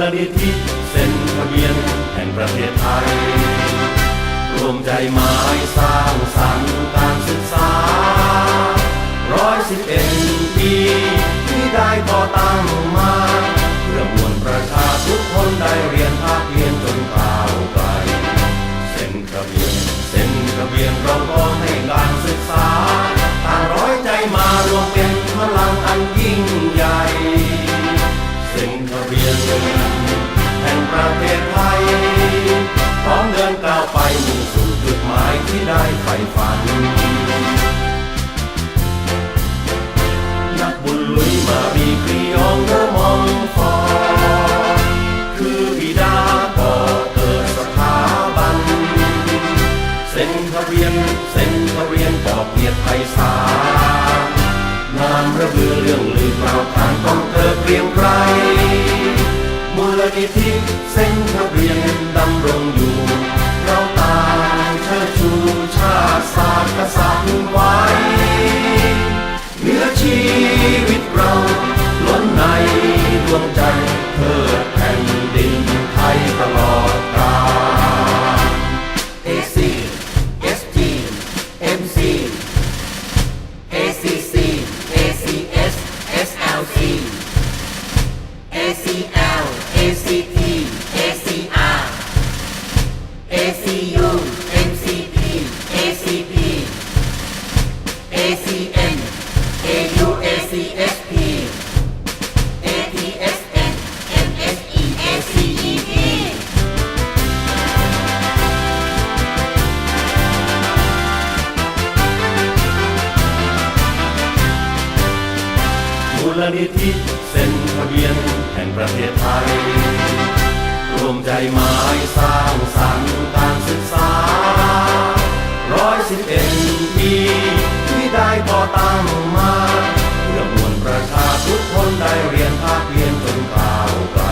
ลนิธิเซ็นทะเบียนแห่งประเทศไทยรวมใจหมายสร้างสรรค์การศึกษาร้อยสิบเอ็ดปีที่ได้ก่อตั้งมาเพื่อมวลประชาทุกคนได้เรียนภาคเรียนจนก้าวไกลเซ็นทะเบียนเซ็นทะเบียนเราก็ให้ ไพศาลนามระเบือเรื่องลือกล่าวขานต้องเธอเกรียงไกรมูลนิธิเส้นทะเบียนดำรงอยู่ เราต่างเชิดชูชาติศาสตร์กษัตริย์ไว้ MCP, ACP, ACN, AUACSP, ATSN, MSE, ACEP. มูลนิธิเซ็นทะเบียนแห่งประเทศไทยรวมใจหมายสร้างสรรค์ ตั้งมาเพื่อมวลประชาทุกคนได้เรียนภาคเรียนจนก้าวไกล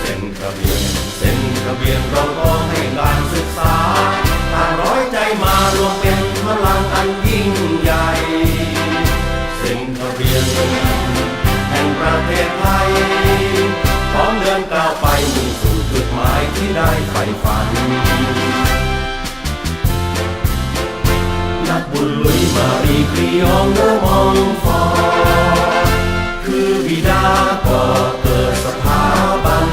เซ็นทะเบียนเซ็นทะเบียนเราก็ให้การศึกษาต่างร้อยใจมารวมเป็นพลังอันยิ่งใหญ่เซ็นทะเบียนแห่งประเทศไทยพร้อมเดินก้าวไปมุ่งสู่จุดหมายที่ได้ใฝ่ฝัน มารีค prions le bon นคือบิดาก็เปิดสถาบัน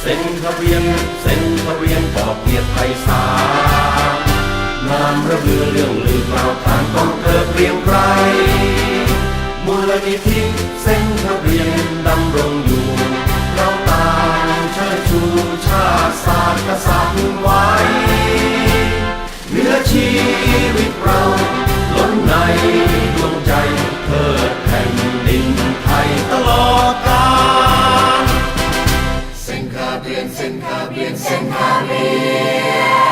เส้นทะเบียนเส้นทะเบียนก่อเกียรติไพศาลนามระเบือเรื่องลือกล่าวทานต้องเกิดเรียงไกรมูลนิธิเส้นทะเบียนดำรงอยู่ Bien, bien, bien,